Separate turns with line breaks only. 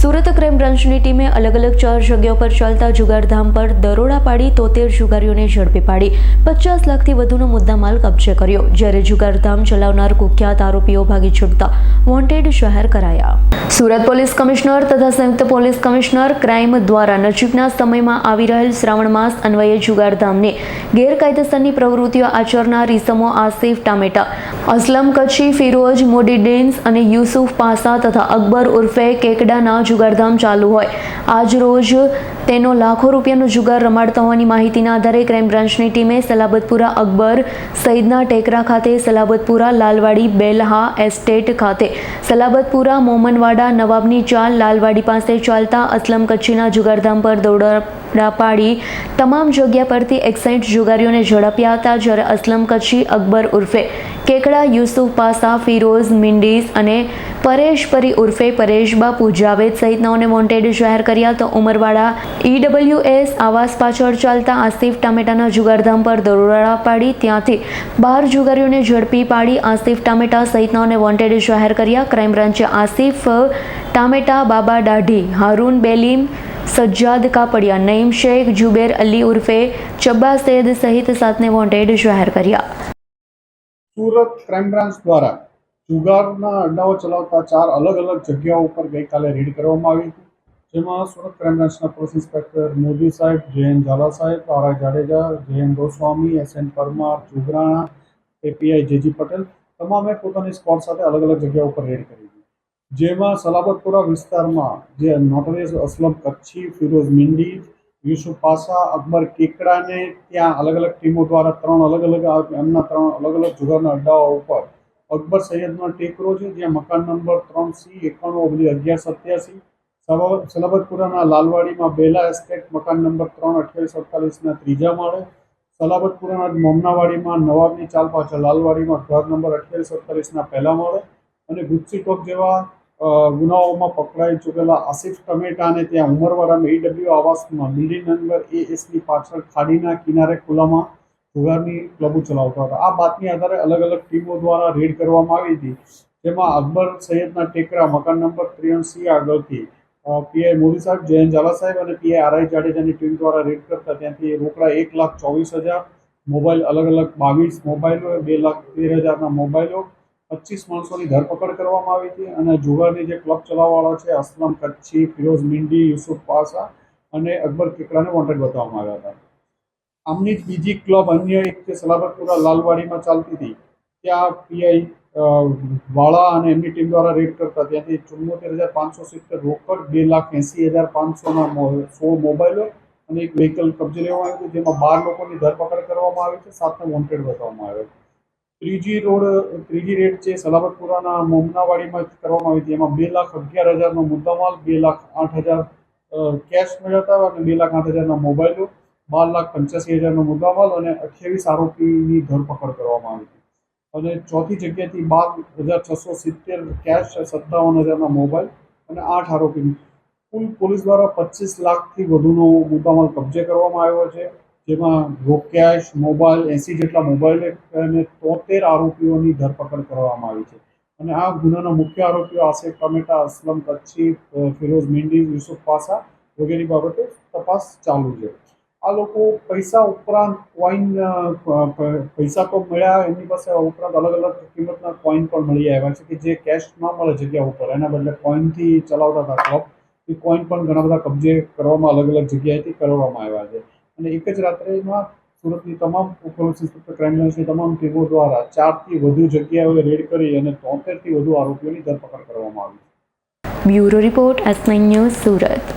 Surat crime બ્રાન્ચની ટીમે અલગ અલગ ચાર જગ્યાઓ પર ચાલતા જુગારધામ પર દરોડા પાડી તોતેર જુગારીઓને ઝડપી પાડી. પચાસ લાખથી વધુનો મુદ્દામાલ કબજે કર્યો. જ્યારે જુગારધામ ચલાવનાર કુખ્યાત આરોપીઓ ભાગી છૂટતા વોન્ટેડ જાહેર કરાયા. સુરત પોલીસ કમિશનર તથા સંયુક્ત પોલીસ કમિશનર ક્રાઇમ દ્વારા નજીકના સમયમાં આવી રહેલ શ્રાવણ માસ અન્વયે જુગારધામને ગેરકાયદેસરની પ્રવૃત્તિઓ આચરનાર ઇસમો આસિફ ટામેટા અસલમ કચ્છી, ફિરોજ મોડી ડેન્સ અને યુસુફ પાસા તથા અકબર ઉર્ફે કેકડાના જુગારધામ ચાલુ હોય. આજ રોજ તેનો લાખો રૂપિયાનો જુગાર રમાડતા હોવાની માહિતીના આધારે ક્રાઇમ બ્રાન્ચની ટીમે સલાબતપુરા અકબર સઈદના ટેકરા ખાતે સલાબતપુરા લાલવાડી બેલહા એસ્ટેટ ખાતે સલાબતપુરા મોમનવાડા નવાબની ચાલ લાલવાડી પાસે ચાલતા અસલમ કચ્છીના જુગારધામ પર દોડા પાડી તમામ જગ્યા પરથી એકસાઇટ જુગારીઓને ઝડપ્યા હતા જ્યારે અસલમ કચ્છી અકબર ઉર્ફે કેકડા, યુસુફ, પાસા, ફિરોઝ મિન્ડીસ અને પરેશ પરી ઉર્ફે પરેશ બાપુ જાવેદ સહિતનાઓને વોન્ટેડ જાહેર કર્યા તો ઉમરવાડા ઈડબ્લ્યુએસ આવાસ પાછળ ચાલતા આસિફ ટામેટાના જુગારધામ પર દરોડા પાડી ત્યાંથી બાર જુગારીઓને ઝડપી પાડી આસિફ ટામેટા સહિતનાઓને વોન્ટેડ જાહેર કર્યા. ક્રાઇમ બ્રાન્ચે આસિફ ટામેટા બાબા દાઢી, હારૂન બેલીમ, સજ્જાદ કાપડિયા, નઈમ શેખ, જુબેર અલી ઉર્ફે, ચબ્બા સૈદ સહિત સાતને વોન્ટેડ જાહેર કર્યા.
સુરત ક્રાઇમ બ્રાન્ચ દ્વારા જુગારના અડ્ડાઓ ચલાવતા ચાર અલગ અલગ જગ્યાઓ ઉપર ગઈકાલે રેડ કરવામાં આવી હતી. જેમાં સુરત ક્રાઇમ બ્રાન્ચના પોલીસ ઇન્સ્પેક્ટર મોદી સાહેબ, જયંત ઝાલા સાહેબ આરા જાડેજા, જયંત ગોસ્વામી, એસ એન પરમાર, ચુગરાણા, એપીઆઈ જેજી પટેલ તમામે પોતાની સ્કોડ સાથે અલગ અલગ જગ્યા ઉપર રેડ કરી હતી જેમાં સલાબતપુરા વિસ્તારમાં જે નોટરીસ અસલમ કચ્છી, ફિરોઝ મિંડી, યુસુફ પાસા, અકબર કેકડાને ત્યાં અલગ અલગ ટીમો દ્વારા ત્રણ અલગ અલગ એમના ત્રણ અલગ અલગ જુગારના અડ્ડાઓ ઉપર અકબર સૈયદનો ટેકરો છે, જ્યાં મકાન નંબર ત્રણ સી એકાણું ઓગણી અગિયાર સત્યાસી સલાબતપુરાના લાલવાડીમાં બેલા એસ્ટેટ મકાન નંબર ત્રણ અઠ્યાવીસ અડતાલીસના ત્રીજા માળે સલાબતપુરાના મોમનાવાડીમાં નવાબની ચાલ પાછળ લાલવાડીમાં ઘર નંબર અઠ્યાવીસ અડતાલીસના પહેલા માળે અને ગુજસી ટોક જેવા ગુનાઓમાં પકડાઈ ચૂકેલા આસિફ ટમેટાને ત્યાં ઉમરવાડામાં ઈડબ્લ્યુ આવાસમાં બિલ્ડિંગ નંબર એ એસની પાછળ ખાડીના કિનારે ખુલ્લામાં જુગારની ક્લબો ચલાવતા હતા. આ બાતમી આધારે અલગ અલગ ટીમો દ્વારા રેડ કરવામાં આવી હતી. જેમાં અકબર સૈયદના ટેકરા મકાન નંબર ત્રિયાસી આગળથી પીઆઈ મોદી સાહેબ જયંત ઝાલા સાહેબ અને પીઆઈ આરઆઈ જાડેજાની ટીમ દ્વારા રેડ કરતા ત્યાંથી રોકડા એક લાખ ચોવીસ હજાર, મોબાઈલ અલગ અલગ બાવીસ મોબાઈલો, બે લાખ તેર હજારના મોબાઈલો, પચીસ માણસોની ધરપકડ કરવામાં આવી હતી અને જુગારની જે ક્લબ ચલાવવાવાળા છે, અસલમ કચ્છી, ફિરોઝ મિંડી, યુસુફ પાસા અને અકબર કેકડાને વોન્ટેડ બતાવવામાં આવ્યા હતા. આમની જ બીજી ક્લબ અન્ય એક સલાબતપુરા લાલવાડીમાં ચાલતી હતી, ત્યાં પીઆઈ વાળા અને એમની ટીમ દ્વારા રેડ કરતા. ત્યાંથી ચુમ્મોતેર હજાર પાંચસો સિત્તેર રોકડ, બે લાખ એંસી હજાર પાંચસોના સો મોબાઈલો અને એક વ્હીકલ કબજે લેવામાં આવ્યું જેમાં બાર લોકોની ધરપકડ કરવામાં આવી છે, સાથે વોન્ટેડ બતાવવામાં આવ્યો ત્રીજી રોડ, ત્રીજી રેડ છે, સલાબતપુરાના મોમનાવાડીમાં કરવામાં આવી હતી એમાં બે લાખ અગિયાર હજારનો મુદ્દામાલ, બે લાખ આઠ હજાર કેશ મળ્યા હતા અને બે લાખ આઠ હજારના મોબાઈલો, બાર લાખ પંચ્યાસી હજારનો મુદ્દામાલ અને અઠ્યાવીસ આરોપીની ધરપકડ કરવામાં આવી હતી અને ચોથી જગ્યાએથી બાર હજાર છસો સિત્તેર કેશ સત્તાવન હજારના મોબાઈલ અને આઠ આરોપીની કુલ પોલીસ દ્વારા પચીસ લાખથી વધુનો મુદ્દામાલ કબજે કરવામાં આવ્યો છે, જેમાં રોકેશ મોબાઈલ, એંસી જેટલા મોબાઈલ અને તોતેર આરોપીઓની ધરપકડ કરવામાં આવી છે. અને આ ગુનાના મુખ્ય આરોપીઓ આસિફ ટમેટા, અસલમ કચ્છી, ફિરોઝ મિંડી, યુસુફ પાસા વગેરે બાબતે તપાસ ચાલુ છે. આ લોકો પૈસા ઉપરાંત કોઈન પૈસા તો મળ્યા, એમની પાસે ઉપરાંત અલગ અલગ કિંમતના કોઈન પણ મળી આવ્યા છે કે જે કેશ ન મળે જગ્યા ઉપર. એના બદલે કોઈનથી ચલાવતા હતા ક્લબ એ કોઈન પણ ઘણા બધા કબજે કરવામાં અલગ અલગ જગ્યાએથી કરવામાં આવ્યા છે. અને એક જ રાત્રેમાં સુરતની તમામ પોલીસ ઇન્સ્પેક્ટર ક્રાઇમ બ્રાન્ચની તમામ ટીમો દ્વારા ચારથી વધુ જગ્યાઓએ રેડ કરી અને તોતેરથી વધુ આરોપીઓની ધરપકડ કરવામાં આવી
bureau report S news Surat.